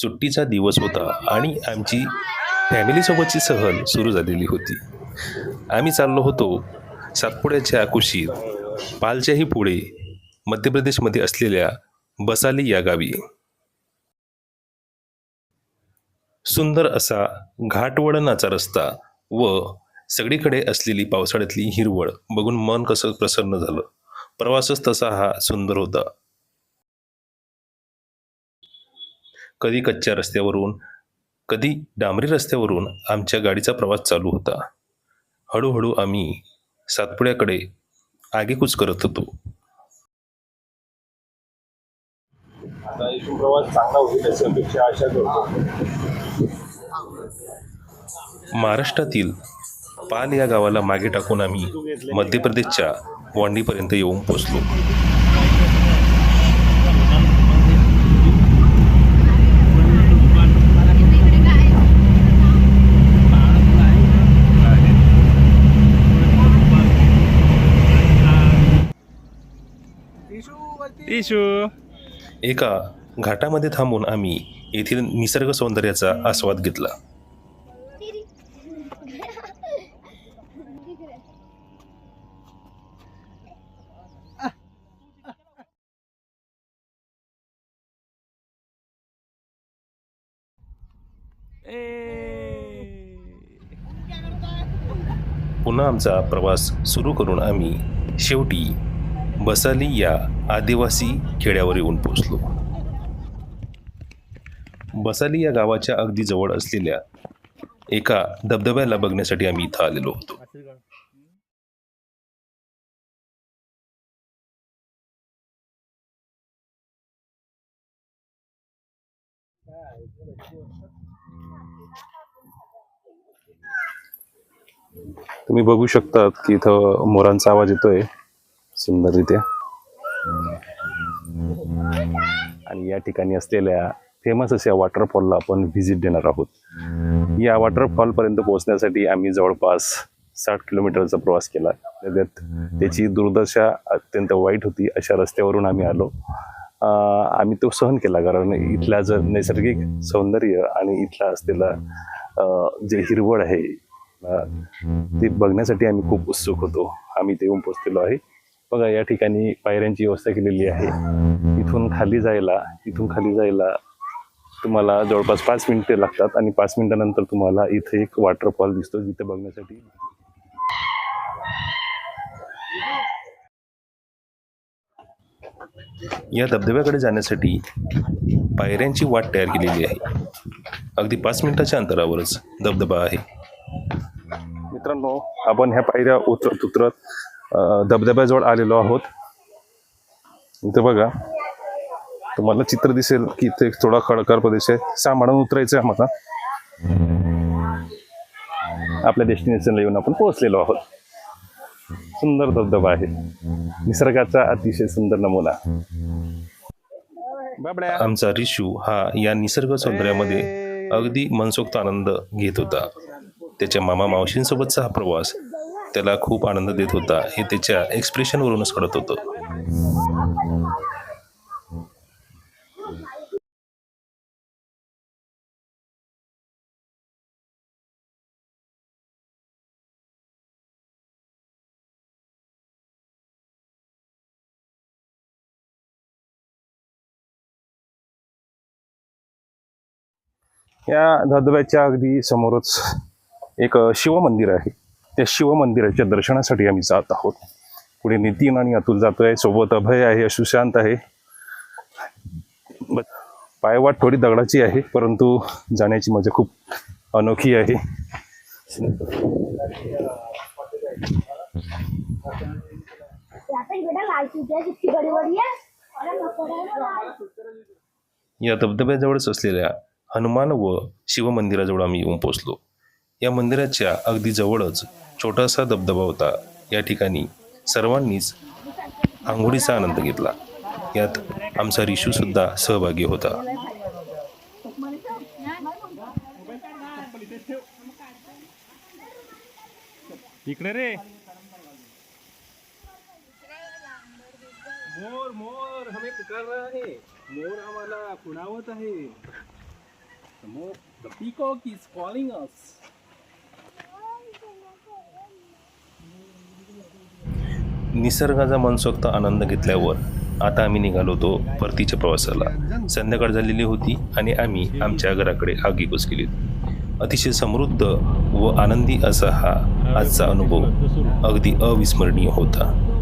सुट्टीचा दिवस होता आणि आमची फॅमिलीसोबतची सहल सुरू झालेली होती. आम्ही चाललो होतो सातपुड्याच्या कुशीत पालच्याही पुढे मध्य प्रदेशमध्ये असलेल्या बसाली या गावी. सुंदर असा घाटवळणाचा रस्ता व सगळीकडे असलेली पावसाळ्यातली हिरवळ बघून मन कसं प्रसन्न झालं. प्रवासच तसा हा सुंदर होता. कधी कच्च्या रस्त्यावरून कधी डांबरी रस्त्यावरून आमच्या गाडीचा प्रवास चालू होता. हळूहळू आम्ही सातपुड्याकडे आगेकूच करत होतो. आता इथून प्रवास चांगला होईल अशी अपेक्षा आशा करतो. महाराष्ट्रातील पाल या गावाला मागे टाकून आम्ही मध्य प्रदेशच्या वांडीपर्यंत येऊन पोचलो इशू एका घाटामध्ये थांबून आम्ही येथील निसर्ग सौंदर्याचा आस्वाद घेतला. पुन्हा आमचा प्रवास सुरू करून आम्ही शेवटी बसाली या आदिवासी खेड्यावर येऊन पोचलो बसाली या गावाच्या अगदी जवळ असलेल्या एका धबधब्याला बघण्यासाठी आम्ही इथं आलेलो होतो. तुम्ही बघू शकतात की इथं मोरांचा आवाज येतोय. सुंदररित्या. आणि या ठिकाणी असलेल्या फेमस अशा वॉटरफॉलला आपण व्हिजिट देणार आहोत. या वॉटरफॉलपर्यंत पोहोचण्यासाठी आम्ही जवळपास साठ किलोमीटरचा प्रवास केला. त्यात त्याची दुर्दशा अत्यंत वाईट होती. अशा रस्त्यावरून आम्ही आलो. आम्ही तो सहन केला कारण इथला जर नैसर्गिक सौंदर्य आणि इथला असलेला जे हिरवळ आहे ते बघण्यासाठी आम्ही खूप उत्सुक होतो. आम्ही ते येऊन पोचलेलो आहे. बघा या ठिकाणी पायऱ्यांची व्यवस्था केलेली आहे. इथून खाली जायला इथून खाली जायला तुम्हाला जवळपास पाच मिनिटे लागतात आणि पाच मिनिटानंतर तुम्हाला इथे एक वॉटरफॉल दिसतो जिथे बघण्यासाठी. या धबधब्याकडे जाण्यासाठी पायऱ्यांची वाट तयार केलेली आहे. अगदी पाच मिनिटाच्या अंतरावरच धबधबा आहे. मित्रांनो आपण ह्या पायऱ्या उतरत उतरत धबधब्याजवळ आलेलो आहोत. इथं बघा. तुम्हाला चित्र दिसेल की इथे थोडा खडकर प्रदेश आहे. सांभाळून उतरायचं आहे आम्हाला. आपल्या डेस्टिनेशनला येऊन आपण पोहोचलेलो आहोत. सुंदर धबधबा आहे. निसर्गाचा अतिशय सुंदर नमुना. आमचा रिशू हा या निसर्ग सौंदर्यामध्ये अगदी मनसोक्त आनंद घेत होता. त्याच्या मामा मावशींसोबतचा हा प्रवास त्याला खूप आनंद देत होता. हे त्याच्या एक्सप्रेशनवरूनच कळत होतं. या धबधब्याच्या अगदी समोरच एक शिवमंदिर आहे. त्या शिवमंदिराच्या दर्शनासाठी आम्ही जात आहोत. पुढे नितीन आणि अतुल आहे सोबत अभय आहे सुशांत आहे. पायवाट थोडी दगडाची आहे परंतु जाण्याची मजा खूप अनोखी आहे. या धबधब्याजवळच असलेल्या हनुमान व शिवमंदिराजवळ आम्ही येऊन पोचलो या मंदिराच्या अगदी जवळच छोटासा धबधबा होता. या ठिकाणी सर्वांनीच आंघोळीचा आनंद घेतला. यात आमचा रिशू सुद्धा सहभागी होता. इकडे रे. मोर मोर हमें पुकार रहा है. मोर आम्हाला खुणावत आहे. The peacock is calling us. निसर्गाचा मनसोक्त आनंद घेतल्यावर आता आम्ही निघालो होतो परतीच्या प्रवासाला. संध्याकाळ झालेली होती आणि आम्ही आमच्या घराकडे आगीकूच केली अतिशय समृद्ध व आनंदी असा हा आजचा अनुभव अगदी अविस्मरणीय होता.